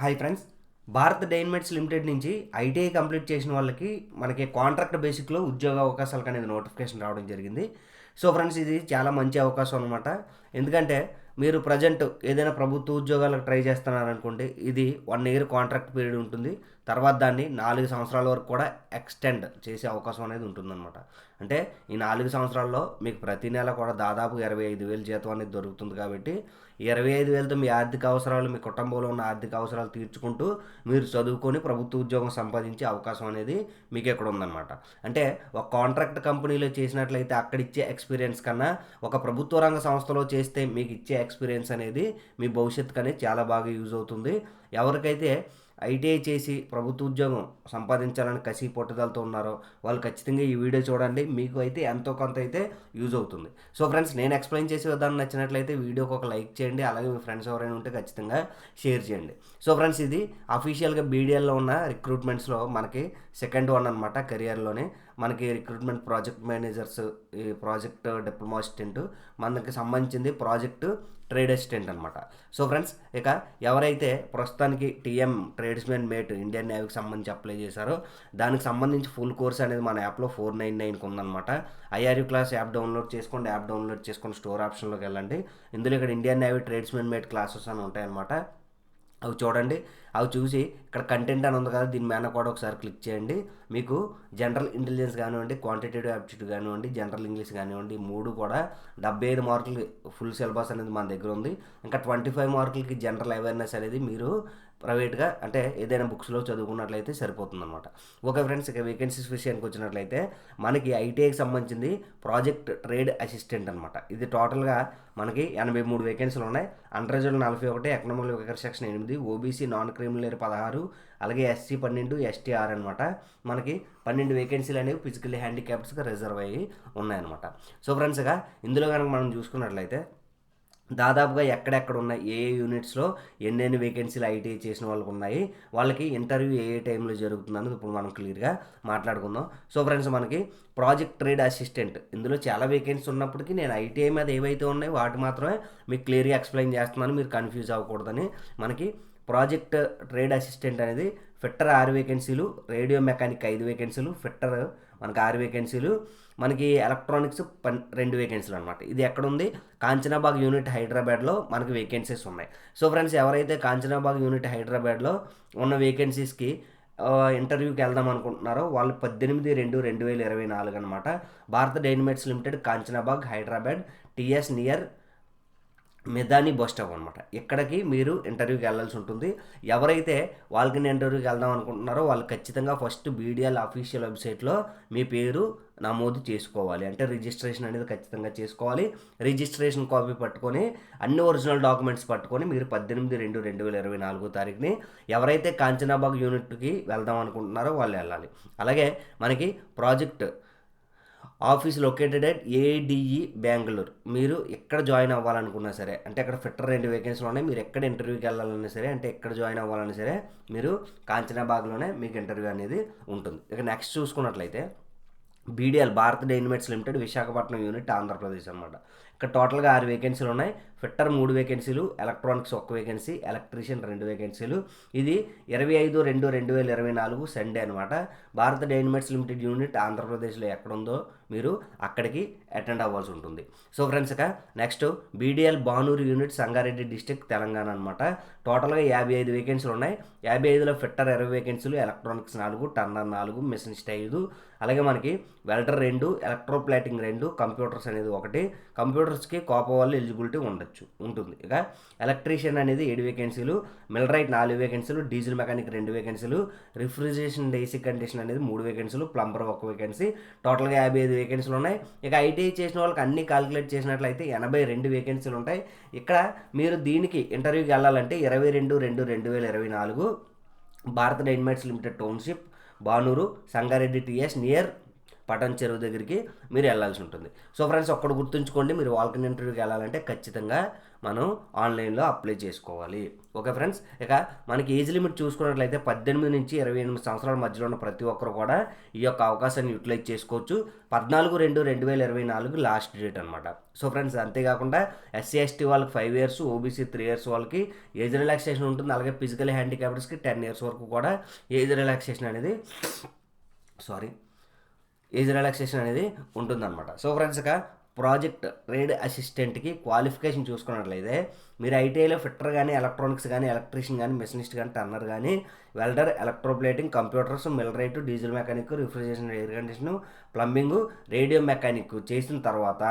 Hi friends. Bharat Dynamics Limited నుంచి ITI complete చేసిన వాళ్ళకి మనకి కాంట్రాక్ట్ బేసిక్లో ఉద్యోగ అవకాశాలకు అనేది నోటిఫికేషన్ రావడం జరిగింది. సో ఫ్రెండ్స్ ఇది చాలా మంచి అవకాశం అనమాట ఎందుకంటే మీరు ప్రజెంట్ ఏదైనా ప్రభుత్వ ఉద్యోగాలకు ట్రై చేస్తున్నారనుకోండి ఇది వన్ ఇయర్ కాంట్రాక్ట్ పీరియడ్ ఉంటుంది. తర్వాత దాన్ని నాలుగు సంవత్సరాల వరకు కూడా ఎక్స్టెండ్ చేసే అవకాశం అనేది ఉంటుందన్నమాట. అంటే ఈ నాలుగు సంవత్సరాల్లో మీకు ప్రతి నెల కూడా దాదాపు ఇరవై ఐదు వేలు జీతం అనేది దొరుకుతుంది కాబట్టి ఇరవై ఐదు వేలతో మీ ఆర్థిక అవసరాలు మీ కుటుంబంలో ఉన్న ఆర్థిక అవసరాలు తీర్చుకుంటూ మీరు చదువుకొని ప్రభుత్వ ఉద్యోగం సంపాదించే అవకాశం అనేది మీకు ఇక్కడ ఉందన్నమాట. అంటే ఒక కాంట్రాక్ట్ కంపెనీలో చేసినట్లయితే అక్కడ ఇచ్చే ఎక్స్పీరియన్స్ కన్నా ఒక ప్రభుత్వ రంగ సంస్థలో చేస్తే మీకు ఇచ్చే ఎక్స్పీరియన్స్ అనేది మీ భవిష్యత్తుకు అనేది చాలా బాగా యూజ్ అవుతుంది. ఎవరికైతే ఐటీఐ చేసి ప్రభుత్వ ఉద్యోగం సంపాదించాలని కసి పట్టుదలతో ఉన్నారో వాళ్ళు ఖచ్చితంగా ఈ వీడియో చూడండి. మీకు అయితే ఎంతో కొంత అయితే యూజ్ అవుతుంది. సో ఫ్రెండ్స్ నేను ఎక్స్ప్లెయిన్ చేసే విధానం నచ్చినట్లయితే వీడియోకి ఒక లైక్ చేయండి. అలాగే మీ ఫ్రెండ్స్ ఎవరైనా ఉంటే ఖచ్చితంగా షేర్ చేయండి. సో ఫ్రెండ్స్ ఇది అఫీషియల్గా బీడిఎల్లో ఉన్న రిక్రూట్మెంట్స్లో మనకి సెకండ్ వన్ అనమాట కెరియర్లోనే మనకి రిక్రూట్మెంట్ ప్రాజెక్ట్ మేనేజర్స్ ఈ ప్రాజెక్ట్ డిప్లొమా అసిస్టెంట్ మనకి సంబంధించింది ప్రాజెక్ట్ ట్రేడ్ అసిస్టెంట్ అనమాట సో ఫ్రెండ్స్ ఇక ఎవరైతే ప్రస్తుతానికి టీఎం ట్రేడ్స్మెన్ మేట్ ఇండియన్ నేవీకి సంబంధించి అప్లై చేశారో దానికి సంబంధించి ఫుల్ కోర్స్ అనేది మన యాప్లో ఫోర్ నైన్ నైన్కి ఉందన్నమాట. ఐఆర్యూ క్లాస్ యాప్ డౌన్లోడ్ చేసుకోండి యాప్ డౌన్లోడ్ చేసుకొని స్టోర్ ఆప్షన్లోకి వెళ్ళండి. ఇందులో ఇక్కడ Indian Navy tradesmen mate classes అని ఉంటాయన్నమాట. అవి చూడండి. అవి చూసి ఇక్కడ కంటెంట్ అని ఉంది కదా దీని మీద కూడా ఒకసారి క్లిక్ చేయండి. మీకు జనరల్ ఇంటెలిజెన్స్ కానివ్వండి క్వాంటిటేటివ్ యాప్టిట్యూడ్ కానివ్వండి జనరల్ ఇంగ్లీష్ కానివ్వండి మూడు కూడా డెబ్బై ఐదు మార్కులకి ఫుల్ సిలబస్ అనేది మన దగ్గర ఉంది. ఇంకా ట్వంటీ ఫైవ్ మార్కులకి జనరల్ అవేర్నెస్ అనేది మీరు ప్రైవేట్గా అంటే ఏదైనా బుక్స్లో చదువుకున్నట్లయితే సరిపోతుందన్నమాట. ఓకే ఫ్రెండ్స్ ఇక వేకెన్సీస్ విషయానికి వచ్చినట్లయితే మనకి ఐటీఐకి సంబంధించింది ప్రాజెక్ట్ ట్రేడ్ అసిస్టెంట్ అనమాట ఇది టోటల్గా మనకి ఎనభై మూడు వేకెన్సీలు ఉన్నాయి. అండర్జల్ నలభై ఒకటి ఎకనామిక్ వికర్ సెక్షన్ ఎనిమిది ఓబీసీ నాన్ క్రిమినల్ పదహారు అలాగే ఎస్సీ పన్నెండు ఎస్టీ ఆర్ అనమాట మనకి పన్నెండు వేకెన్సీలు అనేవి ఫిజికల్ హ్యాండిక్యాప్స్గా రిజర్వ్ అయ్యి ఉన్నాయన్నమాట. సో ఫ్రెండ్స్గా ఇందులో కనుక మనం చూసుకున్నట్లయితే దాదాపుగా ఎక్కడెక్కడ ఉన్నాయి ఏ ఏ యూనిట్స్లో ఎన్నెన్ని వేకెన్సీలు ఐటీఐ చేసిన వాళ్ళకి ఉన్నాయి వాళ్ళకి ఇంటర్వ్యూ ఏ ఏ టైంలో జరుగుతుందని ఇప్పుడు మనం క్లియర్గా మాట్లాడుకుందాం. సో ఫ్రెండ్స్ మనకి ప్రాజెక్ట్ ట్రేడ్ అసిస్టెంట్ ఇందులో చాలా వేకెన్సీ ఉన్నప్పటికీ నేను ఐటీఐ మీద ఏవైతే ఉన్నాయో వాటి మాత్రమే మీకు క్లియర్గా ఎక్స్ప్లెయిన్ చేస్తున్నాను మీరు కన్ఫ్యూజ్ అవ్వకూడదని. మనకి ప్రాజెక్ట్ ట్రేడ్ అసిస్టెంట్ అనేది ఫిట్టర్ ఆరు వేకెన్సీలు రేడియో మెకానిక్ ఐదు వేకెన్సీలు ఫిట్టర్ మనకి ఆరు వేకెన్సీలు మనకి ఎలక్ట్రానిక్స్ పన్ రెండు వేకెన్సీలు అనమాట ఇది ఎక్కడుంది? కాంచనాబాగ్ యూనిట్ హైదరాబాద్లో మనకి వేకెన్సీస్ ఉన్నాయి. సో ఫ్రెండ్స్ ఎవరైతే కాంచనాబాగ్ యూనిట్ హైదరాబాద్లో ఉన్న వేకెన్సీస్కి ఇంటర్వ్యూకి వెళ్దాం అనుకుంటున్నారో వాళ్ళు పద్దెనిమిది రెండు రెండు వేల ఇరవై నాలుగు అనమాట Bharat Dynamics Limited Kanchanbagh Hyderabad TS near Midhani bus stop అనమాట ఇక్కడికి మీరు ఇంటర్వ్యూకి వెళ్ళాల్సి ఉంటుంది. ఎవరైతే వాళ్ళకి ఇంటర్వ్యూకి వెళ్దాం అనుకుంటున్నారో వాళ్ళు ఖచ్చితంగా ఫస్ట్ బీడిఎల్ అఫీషియల్ వెబ్సైట్లో మీ పేరు నమోదు చేసుకోవాలి. అంటే రిజిస్ట్రేషన్ అనేది ఖచ్చితంగా చేసుకోవాలి. రిజిస్ట్రేషన్ కాపీ పట్టుకొని అన్ని ఒరిజినల్ డాక్యుమెంట్స్ పట్టుకొని మీరు పద్దెనిమిది రెండు రెండు వేల ఇరవై నాలుగో తారీఖుని ఎవరైతే కాంచనాబాగ్ యూనిట్కి వెళ్దాం అనుకుంటున్నారో వాళ్ళు వెళ్ళాలి. అలాగే మనకి project office located at ADE Bengaluru మీరు ఎక్కడ జాయిన్ అవ్వాలనుకున్నా సరే అంటే అక్కడ ఫిట్టర్ రెండు వేకెన్సీలు ఉన్నాయి మీరు ఎక్కడ ఇంటర్వ్యూకి వెళ్ళాలన్నా సరే అంటే ఎక్కడ జాయిన్ అవ్వాలన్నా సరే మీరు కాంచనాబాగ్లోనే మీకు ఇంటర్వ్యూ అనేది ఉంటుంది. ఇక నెక్స్ట్ చూసుకున్నట్లయితే BDL Bharat dynamics limited Visakhapatnam unit Andhra Pradesh అనమాట ఇక్కడ టోటల్గా ఆరు వేకెన్సీలు ఉన్నాయి. ఫిట్టర్ మూడు వేకెన్సీలు ఎలక్ట్రానిక్స్ ఒక్క వేకెన్సీ ఎలక్ట్రీషియన్ రెండు వేకెన్సీలు ఇది ఇరవై ఐదు రెండు రెండు వేల ఇరవై నాలుగు సండే అనమాట భారత డైనమెట్స్ లిమిటెడ్ యూనిట్ ఆంధ్రప్రదేశ్లో ఎక్కడుందో మీరు అక్కడికి అటెండ్ అవ్వాల్సి ఉంటుంది. సో ఫ్రెండ్స్ ఇక next BDL Banur unit Sangareddy district Telangana అనమాట టోటల్గా యాభై ఐదు వేకెన్సీలు ఉన్నాయి. యాభై ఐదులో ఫిట్టర్ ఇరవై వేకెన్సీలు ఎలక్ట్రానిక్స్ నాలుగు టర్నర్ నాలుగు మెషినిస్ట్ ఐదు. అలాగే మనకి వెల్డర్ రెండు ఎలక్ట్రోప్లాటింగ్ రెండు కంప్యూటర్స్ అనేది ఒకటి. కంప్యూటర్స్కి కోప వల్ల ఎలిజిబిలిటీ ఉండొచ్చు ఉంటుంది. ఇక ఎలక్ట్రీషియన్ అనేది ఏడు వేకెన్సీలు మిల్రైట్ నాలుగు వేకెన్సీలు డీజిల్ మెకానిక్ రెండు వేకెన్సీలు రిఫ్రిజరేషన్ బేసిక్ కండిషన్ అనేది మూడు వేకెన్సీలు ప్లంబర్ ఒక వేకెన్సీ టోటల్గా యాభై ఐదు వేకెన్సీలు ఉన్నాయి. ఇక ఐటీఐ చేసిన వాళ్ళకి అన్ని కాలిక్యులేట్ చేసినట్లయితే ఎనభై రెండు వేకెన్సీలు ఉంటాయి. ఇక్కడ మీరు దీనికి ఇంటర్వ్యూకి వెళ్ళాలంటే ఇరవై రెండు రెండు రెండు వేల ఇరవై నాలుగు Bharat Dynamics Limited township Banur Sangareddy TS near Patancheru దగ్గరికి మీరు వెళ్ళాల్సి ఉంటుంది. సో ఫ్రెండ్స్ ఒక్కడు గుర్తుంచుకోండి మీరు వాల్కన్ ఇంటర్వ్యూకి వెళ్ళాలంటే ఖచ్చితంగా మనం ఆన్లైన్లో అప్లై చేసుకోవాలి. ఓకే ఫ్రెండ్స్ ఇక మనకి ఏజ్ లిమిట్ చూసుకున్నట్లయితే పద్దెనిమిది నుంచి ఇరవై ఎనిమిది సంవత్సరాల మధ్యలో ఉన్న ప్రతి ఒక్కరు కూడా ఈ యొక్క అవకాశాన్ని యూటిలైజ్ చేసుకోవచ్చు. పద్నాలుగు రెండు రెండు వేల ఇరవై నాలుగు లాస్ట్ డేట్ అనమాట సో ఫ్రెండ్స్ అంతేకాకుండా ఎస్సీ ఎస్టీ వాళ్ళకి five years OBC three years వాళ్ళకి ఏజ్ రిలాక్సేషన్ ఉంటుంది. అలాగే ఫిజికల్ హ్యాండిక్యాప్డ్స్కి టెన్ ఇయర్స్ వరకు కూడా ఏజ్ రిలాక్సేషన్ అనేది సారీ ఏజ్ రిలాక్సేషన్ అనేది ఉంటుందన్నమాట. సో ఫ్రెండ్స్ ఇక ప్రాజెక్ట్ ట్రేడ్ అసిస్టెంట్కి క్వాలిఫికేషన్ చూసుకున్నట్లయితే మీరు ఐటీఐలో ఫిట్టర్ కానీ ఎలక్ట్రానిక్స్ కానీ ఎలక్ట్రీషియన్ కానీ మెషినిస్ట్ కానీ టర్నర్ కానీ welder electroplating computers millwright diesel mechanic refrigeration air condition plumbing radio mechanic చేసిన తర్వాత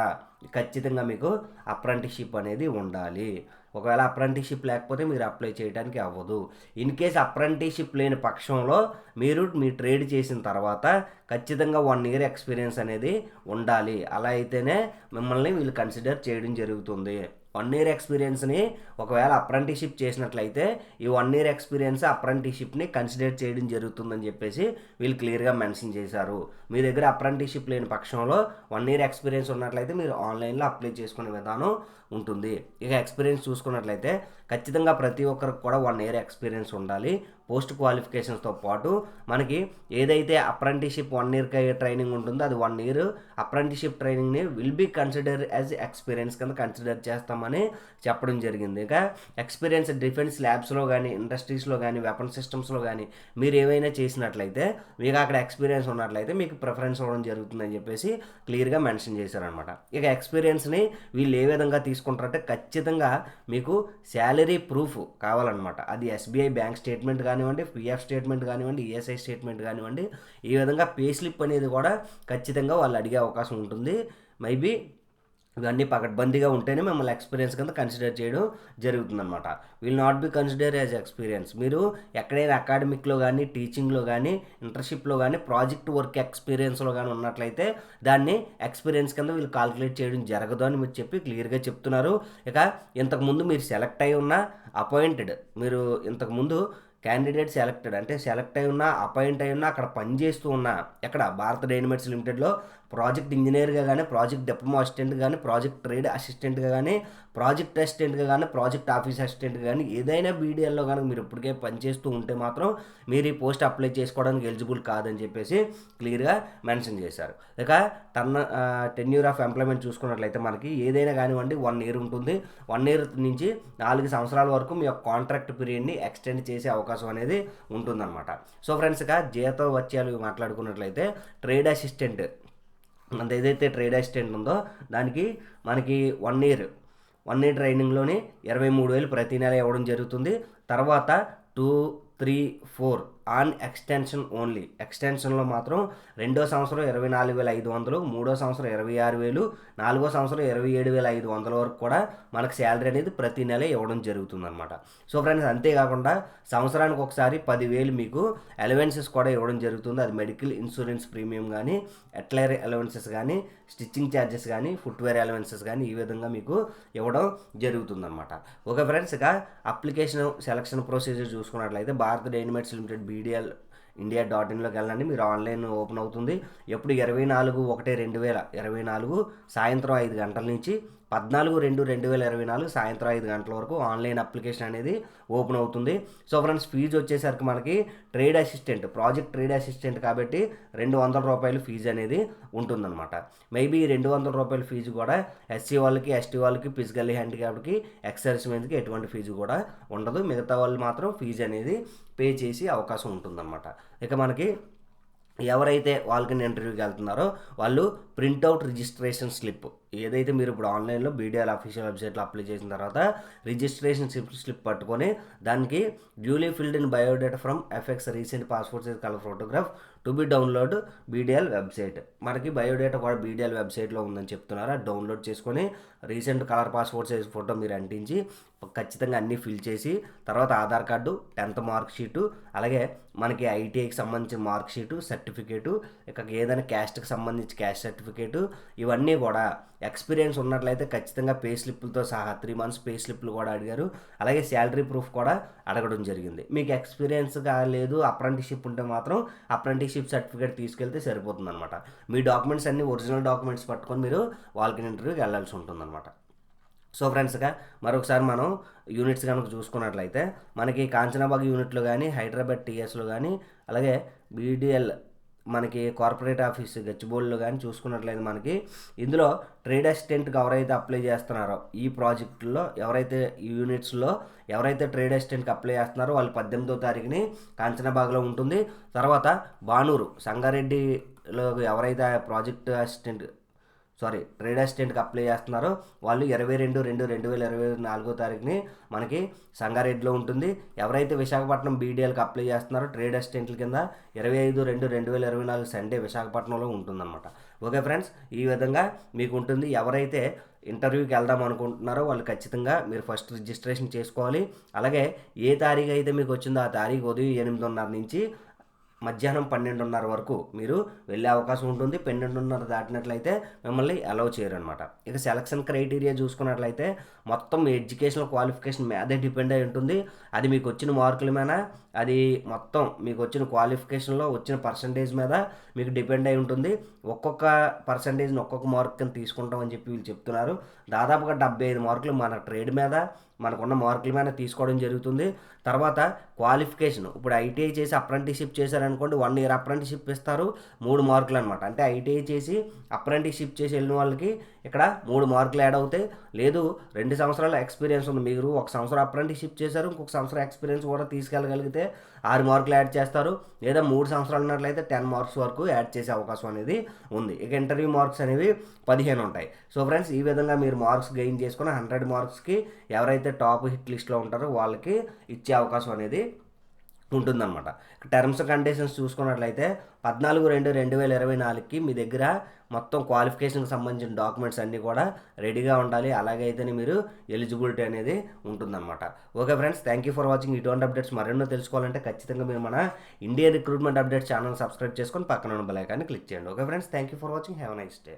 ఖచ్చితంగా మీకు అప్రెంటిషిప్ అనేది ఉండాలి. ఒకవేళ అప్రెంటిషిప్ లేకపోతే మీరు అప్లై చేయడానికి అవ్వదు. ఇన్ కేస్ అప్రెంటిషిప్ లేని పక్షంలో మీరు మీ ట్రేడ్ చేసిన తర్వాత ఖచ్చితంగా వన్ ఇయర్ ఎక్స్పీరియన్స్ అనేది ఉండాలి. అలా అయితేనే మిమ్మల్ని వీళ్ళు కన్సిడర్ చేయడం జరుగుతుంది. వన్ ఇయర్ ఎక్స్పీరియన్స్ని ఒకవేళ అప్రెంటిషిప్ చేసినట్లయితే ఈ వన్ ఇయర్ ఎక్స్పీరియన్స్ అప్రెంటిషిప్ని కన్సిడర్ చేయడం జరుగుతుందని చెప్పేసి వీళ్ళు క్లియర్గా మెన్షన్ చేశారు. మీ దగ్గర అప్రెంటిషిప్ లేని పక్షంలో వన్ ఇయర్ ఎక్స్పీరియన్స్ ఉన్నట్లయితే మీరు ఆన్లైన్లో అప్లై చేసుకునే విధానం ఉంటుంది. ఇక ఎక్స్పీరియన్స్ చూసుకున్నట్లయితే ఖచ్చితంగా ప్రతి ఒక్కరికి కూడా వన్ ఇయర్ ఎక్స్పీరియన్స్ ఉండాలి. పోస్ట్ క్వాలిఫికేషన్స్తో పాటు మనకి ఏదైతే అప్రెంటిషిప్ వన్ ఇయర్ ట్రైనింగ్ ఉంటుందో అది one year apprenticeship ట్రైనింగ్ని will be consider as experience కింద కన్సిడర్ చేస్తామని చెప్పడం జరిగింది. ఇక ఎక్స్పీరియన్స్ డిఫెన్స్ ల్యాబ్స్లో కానీ ఇండస్ట్రీస్లో కానీ వెపన్ సిస్టమ్స్లో కానీ మీరు ఏమైనా చేసినట్లయితే మీకు అక్కడ ఎక్స్పీరియన్స్ ఉన్నట్లయితే మీకు ప్రిఫరెన్స్ అవ్వడం జరుగుతుందని చెప్పేసి క్లియర్గా మెన్షన్ చేశారనమాట ఇక ఎక్స్పీరియన్స్ని వీళ్ళు ఏ విధంగా తీసుకుంటారంటే ఖచ్చితంగా మీకు శాలరీ ప్రూఫ్ కావాలన్నమాట. అది ఎస్బీఐ బ్యాంక్ స్టేట్మెంట్ కానివ్వండి పిఎఫ్ స్టేట్మెంట్ కానివ్వండి ఈఎస్ఐ స్టేట్మెంట్ కానివ్వండి ఈ విధంగా పే స్లిప్ అనేది కూడా ఖచ్చితంగా వాళ్ళు అడిగే అవకాశం ఉంటుంది. మేబీ ఇవన్నీ పకడ్బందీగా ఉంటేనే మిమ్మల్ని ఎక్స్పీరియన్స్ కింద కన్సిడర్ చేయడం జరుగుతుందన్నమాట. Will not be consider as experience మీరు ఎక్కడైనా అకాడమిక్లో కానీ టీచింగ్లో కానీ ఇంటర్న్షిప్లో కానీ ప్రాజెక్ట్ వర్క్ ఎక్స్పీరియన్స్లో కానీ ఉన్నట్లయితే దాన్ని ఎక్స్పీరియన్స్ కింద వీళ్ళు కాల్కులేట్ చేయడం జరగదు అని మీరు చెప్పి క్లియర్గా చెప్తున్నారు. ఇక ఇంతకుముందు మీరు సెలెక్ట్ అయి ఉన్న అపాయింటెడ్ మీరు ఇంతకుముందు క్యాండిడేట్ సెలెక్టెడ్ అంటే సెలెక్ట్ అయి ఉన్నా అపాయింట్ అయి ఉన్నా అక్కడ పనిచేస్తూ ఉన్నా ఎక్కడ భారత డైనమెట్స్ లిమిటెడ్లో ప్రాజెక్ట్ ఇంజనీర్గా కానీ ప్రాజెక్ట్ డిప్లొమా అసిస్టెంట్గా కానీ ప్రాజెక్ట్ ట్రేడ్ అసిస్టెంట్గా కానీ ప్రాజెక్ట్ అసిస్టెంట్గా కానీ ప్రాజెక్ట్ ఆఫీస్ అసిస్టెంట్గా కానీ ఏదైనా బీడీఎల్లో కానీ మీరు ఇప్పటికే పనిచేస్తూ ఉంటే మాత్రం మీరు ఈ పోస్ట్ అప్లై చేసుకోవడానికి ఎలిజిబుల్ కాదని చెప్పేసి క్లియర్గా మెన్షన్ చేశారు. ఇక టర్న్ టెన్యూర్ ఆఫ్ ఎంప్లాయ్మెంట్ చూసుకున్నట్లయితే మనకి ఏదైనా కానివ్వండి వన్ ఇయర్ ఉంటుంది. వన్ ఇయర్ నుంచి నాలుగు సంవత్సరాల వరకు మీ యొక్క కాంట్రాక్ట్ పీరియడ్ని ఎక్స్టెండ్ చేసే అవకాశం అవకాశం అనేది ఉంటుందన్నమాట. సో ఫ్రెండ్స్ ఇక జీతం వచ్చేయాలి మాట్లాడుకున్నట్లయితే ట్రేడ్ అసిస్టెంట్ మనది ఏదైతే ట్రేడ్ అసిస్టెంట్ ఉందో దానికి మనకి వన్ ఇయర్ వన్ ఇయర్ ట్రైనింగ్లోని ఇరవై మూడు వేలు ప్రతి నెల ఇవ్వడం జరుగుతుంది. తర్వాత two three four on extension only ఎక్స్టెన్షన్లో మాత్రం రెండో సంవత్సరం ఇరవై నాలుగు వేల ఐదు వందలు మూడో సంవత్సరం ఇరవై ఆరు వేలు నాలుగో సంవత్సరం ఇరవై ఏడు వేల ఐదు వందల వరకు కూడా మనకు శాలరీ అనేది ప్రతి నెల ఇవ్వడం జరుగుతుందన్నమాట. సో ఫ్రెండ్స్ అంతేకాకుండా సంవత్సరానికి ఒకసారి పదివేలు మీకు అలవెన్సెస్ కూడా ఇవ్వడం జరుగుతుంది. అది మెడికల్ ఇన్సూరెన్స్ ప్రీమియం కానీ ఎట్లైర్ అలవెన్సెస్ కానీ స్టిచ్చింగ్ ఛార్జెస్ కానీ ఫుట్వేర్ అలవెన్సెస్ కానీ ఈ విధంగా మీకు ఇవ్వడం జరుగుతుందన్నమాట. ఓకే ఫ్రెండ్స్ ఇక అప్లికేషన్ సెలక్షన్ ప్రొసీజర్ చూసుకున్నట్లయితే Bharat Dynamics Limited BDL India dot ఇన్లోకి వెళ్ళండి. మీరు ఆన్లైన్ ఓపెన్ అవుతుంది. ఎప్పుడు ఇరవై నాలుగు ఒకటి రెండు వేల ఇరవై నాలుగు సాయంత్రం ఐదు గంటల నుంచి పద్నాలుగు రెండు రెండు వేల ఇరవై నాలుగు సాయంత్రం ఐదు గంటల వరకు ఆన్లైన్ అప్లికేషన్ అనేది ఓపెన్ అవుతుంది. సో ఫ్రెండ్స్ ఫీజు వచ్చేసరికి మనకి trade assistant project trade assistant కాబట్టి రెండు వందల రూపాయలు ఫీజు అనేది ఉంటుందన్నమాట. మేబీ రెండు వందల రూపాయల ఫీజు కూడా ఎస్సీ వాళ్ళకి ఎస్టీ వాళ్ళకి ఫిజికల్ హ్యాండిక్యాప్కి ఎక్సర్స్ మీదకి ఎటువంటి ఫీజు కూడా ఉండదు. మిగతా వాళ్ళు మాత్రం ఫీజు అనేది పే చేసి అవకాశం ఉంటుందన్నమాట. ఇక మనకి ఎవరైతే వాళ్ళకి ఇంటర్వ్యూకి వెళ్తున్నారో వాళ్ళు ప్రింట్అవుట్ రిజిస్ట్రేషన్ స్లిప్. ఏదైతే మీరు ఇప్పుడు ఆన్లైన్లో బీడీఆర్ అఫీషియల్ వెబ్సైట్లో అప్లై చేసిన తర్వాత రిజిస్ట్రేషన్ స్లిప్ స్లిప్ పట్టుకొని దానికి duly filled in biodata from affix recent passport size colour photograph to be download BDL website మనకి బయోడేటా కూడా బీడిఎల్ వెబ్సైట్లో ఉందని చెప్తున్నారు. డౌన్లోడ్ చేసుకొని recent colour passport size photo మీరు అంటించి ఖచ్చితంగా అన్నీ ఫిల్ చేసి తర్వాత Aadhaar card tenth mark sheet అలాగే మనకి ఐటీఐకి సంబంధించిన మార్క్ షీటు సర్టిఫికేటు ఇక ఏదైనా క్యాస్ట్కి సంబంధించి క్యాస్ట్ సర్టిఫికేట్ ఇవన్నీ కూడా. ఎక్స్పీరియన్స్ ఉన్నట్లయితే ఖచ్చితంగా పే స్లిప్లతో సహా త్రీ మంత్స్ పే స్లిప్లు కూడా అడిగారు. అలాగే శాలరీ ప్రూఫ్ కూడా అడగడం జరిగింది. మీకు ఎక్స్పీరియన్స్ లేదు అప్రెంటిషిప్ ఉంటే మాత్రం అప్రెంటిషిప్ సర్టిఫికేట్ తీసుకెళ్తే సరిపోతుంది అనమాట మీ డాక్యుమెంట్స్ అన్ని ఒరిజినల్ డాక్యుమెంట్స్ పట్టుకొని మీరు వాల్కిన్ ఇంటర్వ్యూకి వెళ్ళాల్సి ఉంటుంది అనమాట సో ఫ్రెండ్స్గా మరొకసారి మనం యూనిట్స్ కనుక చూసుకున్నట్లయితే మనకి కాంచనాబాగ్ యూనిట్లు కానీ హైదరాబాద్ టీఎస్లో కానీ అలాగే బీడిఎల్ మనకి కార్పొరేట్ ఆఫీస్ గచ్చిబోళ్ళు కానీ చూసుకున్నట్లయితే మనకి ఇందులో ట్రేడ్ అసిస్టెంట్కి ఎవరైతే అప్లై చేస్తున్నారో ఈ ప్రాజెక్టుల్లో ఎవరైతే యూనిట్స్లో ఎవరైతే ట్రేడ్ అసిస్టెంట్కి అప్లై చేస్తున్నారో వాళ్ళు పద్దెనిమిదో తారీఖుని కాంచనాబాగ్లో ఉంటుంది. తర్వాత బానూరు సంగారెడ్డిలో ఎవరైతే ప్రాజెక్ట్ అసిస్టెంట్ సారీ ట్రేడ్ అసిస్టెంట్కి అప్లై చేస్తున్నారో. వాళ్ళు ఇరవై రెండు రెండు రెండు వేల ఇరవై నాలుగో తారీఖుని మనకి సంగారెడ్డిలో ఉంటుంది. ఎవరైతే విశాఖపట్నం బీడీఎల్కి అప్లై చేస్తున్నారో ట్రేడ్ అసిస్టెంట్ల కింద ఇరవై ఐదు రెండు రెండు వేల ఇరవై నాలుగు సండే విశాఖపట్నంలో ఉంటుందన్నమాట. ఓకే ఫ్రెండ్స్ ఈ విధంగా మీకు ఉంటుంది. ఎవరైతే ఇంటర్వ్యూకి వెళ్దాం అనుకుంటున్నారో వాళ్ళు ఖచ్చితంగా మీరు ఫస్ట్ రిజిస్ట్రేషన్ చేసుకోవాలి. అలాగే ఏ తారీఖు అయితే మీకు వచ్చిందో ఆ తారీఖు ఉదయం ఎనిమిదిన్నర నుంచి మధ్యాహ్నం పన్నెండున్నర వరకు మీరు వెళ్ళే అవకాశం ఉంటుంది. పన్నెండున్నర దాటినట్లయితే మిమ్మల్ని అలౌ చేయరనమాట ఇక సెలక్షన్ క్రైటీరియా చూసుకున్నట్లయితే మొత్తం ఎడ్యుకేషనల్ క్వాలిఫికేషన్ మీదే డిపెండ్ అయి ఉంటుంది. అది మీకు వచ్చిన మార్కుల మీద అది మొత్తం మీకు వచ్చిన క్వాలిఫికేషన్లో వచ్చిన పర్సంటేజ్ మీద మీకు డిపెండ్ అయి ఉంటుంది. ఒక్కొక్క పర్సంటేజ్ని ఒక్కొక్క మార్క్ కింద తీసుకుంటామని చెప్పి వీళ్ళు చెప్తున్నారు. దాదాపుగా డెబ్బై ఐదు మార్కులు మన ట్రేడ్ మీద మనకున్న మార్కుల మీద తీసుకోవడం జరుగుతుంది. తర్వాత క్వాలిఫికేషన్. ఇప్పుడు ఐటీఐ చేసి అప్రెంటిషిప్ చేశారనుకోండి వన్ ఇయర్ అప్రెంటిషిప్ ఇస్తారు. మూడు మార్కులు అనమాట అంటే ఐటీఐ చేసి అప్రెంటిషిప్ చేసి వెళ్ళిన వాళ్ళకి ఇక్కడ మూడు మార్కులు యాడ్ అవుతాయి లేదు రెండు సంవత్సరాల ఎక్స్పీరియన్స్ ఉంది. మీరు ఒక సంవత్సరం అప్రెంటిషిప్ చేశారు ఇంకొక సంవత్సరం ఎక్స్పీరియన్స్ కూడా తీసుకెళ్ళగలిగితే ఆరు మార్కులు యాడ్ చేస్తారు. లేదా మూడు సంవత్సరాలు ఉన్నట్లయితే టెన్ మార్క్స్ వరకు యాడ్ చేసే అవకాశం అనేది ఉంది. ఇక ఇంటర్వ్యూ మార్క్స్ అనేవి పదిహేను ఉంటాయి. సో ఫ్రెండ్స్ ఈ విధంగా మీరు మార్క్స్ గెయిన్ చేసుకుని హండ్రెడ్ మార్క్స్కి ఎవరైతే టాప్ హిట్ లిస్ట్లో ఉంటారో వాళ్ళకి ఇచ్చే అవకాశం అనేది ఉంటుందన్నమాట. టర్మ్స్ కండిషన్స్ చూసుకున్నట్లయితే పద్నాలుగు రెండు రెండు వేల ఇరవై నాలుగుకి మీ దగ్గర మొత్తం క్వాలిఫికేషన్కి సంబంధించిన డాక్యుమెంట్స్ అన్నీ కూడా రెడీగా ఉండాలి. అలాగైతేనే మీరు ఎలిజిబిలిటీ అనేది ఉంటుందన్నమాట. Okay friends thank you for watching ఇటువంటి అప్డేట్స్ మరెన్నో తెలుసుకోవాలంటే ఖచ్చితంగా మీరు మన Indian recruitment updates channel subscribe చేసుకొని పక్కన ఉన్న బెల్ ఐకాన్ని క్లిక్ చేయండి. Okay friends thank you for watching have nice day